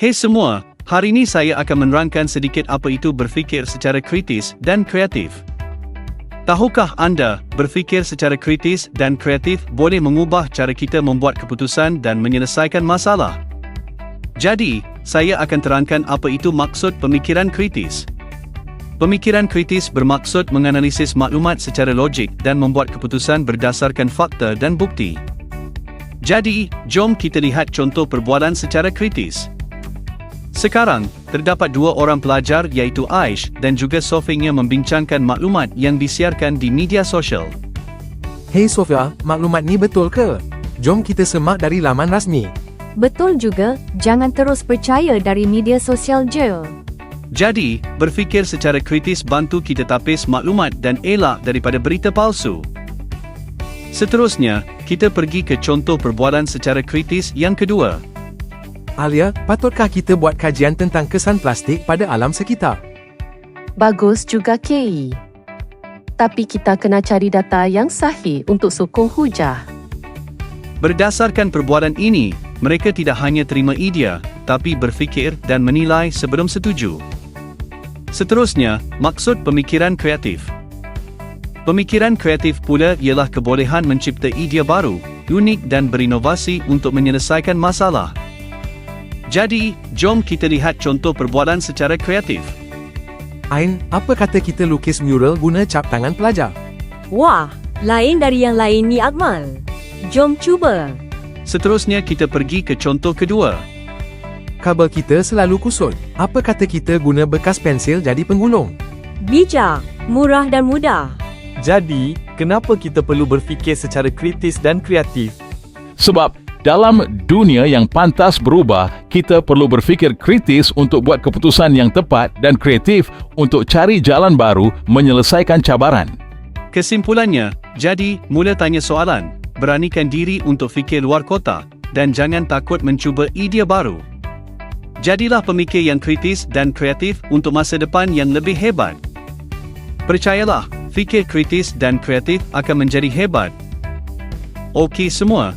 Hey semua, hari ini saya akan menerangkan sedikit apa itu berfikir secara kritis dan kreatif. Tahukah anda, berfikir secara kritis dan kreatif boleh mengubah cara kita membuat keputusan dan menyelesaikan masalah? Jadi, saya akan terangkan apa itu maksud pemikiran kritis. Pemikiran kritis bermaksud menganalisis maklumat secara logik dan membuat keputusan berdasarkan fakta dan bukti. Jadi, jom kita lihat contoh perbualan secara kritis. Sekarang, terdapat dua orang pelajar iaitu Aish dan juga Sofinya membincangkan maklumat yang disiarkan di media sosial. Hei Sofia, maklumat ni betul ke? Jom kita semak dari laman rasmi. Betul juga, jangan terus percaya dari media sosial je. Jadi, berfikir secara kritis bantu kita tapis maklumat dan elak daripada berita palsu. Seterusnya, kita pergi ke contoh perbualan secara kritis yang kedua. Alia, patutkah kita buat kajian tentang kesan plastik pada alam sekitar? Bagus juga KI. Tapi kita kena cari data yang sahih untuk sokong hujah. Berdasarkan perbualan ini, mereka tidak hanya terima idea, tapi berfikir dan menilai sebelum setuju. Seterusnya, maksud pemikiran kreatif. Pemikiran kreatif pula ialah kebolehan mencipta idea baru, unik dan berinovasi untuk menyelesaikan masalah. Jadi, jom kita lihat contoh perbualan secara kreatif. Ain, apa kata kita lukis mural guna cap tangan pelajar? Wah, lain dari yang lain ni Akmal. Jom cuba. Seterusnya kita pergi ke contoh kedua. Kabel kita selalu kusut. Apa kata kita guna bekas pensil jadi penggulung? Bijak, murah dan mudah. Jadi, kenapa kita perlu berfikir secara kritis dan kreatif? Sebab dalam dunia yang pantas berubah, kita perlu berfikir kritis untuk buat keputusan yang tepat dan kreatif untuk cari jalan baru menyelesaikan cabaran. Kesimpulannya, jadi, mula tanya soalan, beranikan diri untuk fikir luar kotak, dan jangan takut mencuba idea baru. Jadilah pemikir yang kritis dan kreatif untuk masa depan yang lebih hebat. Percayalah, fikir kritis dan kreatif akan menjadi hebat. Okey semua,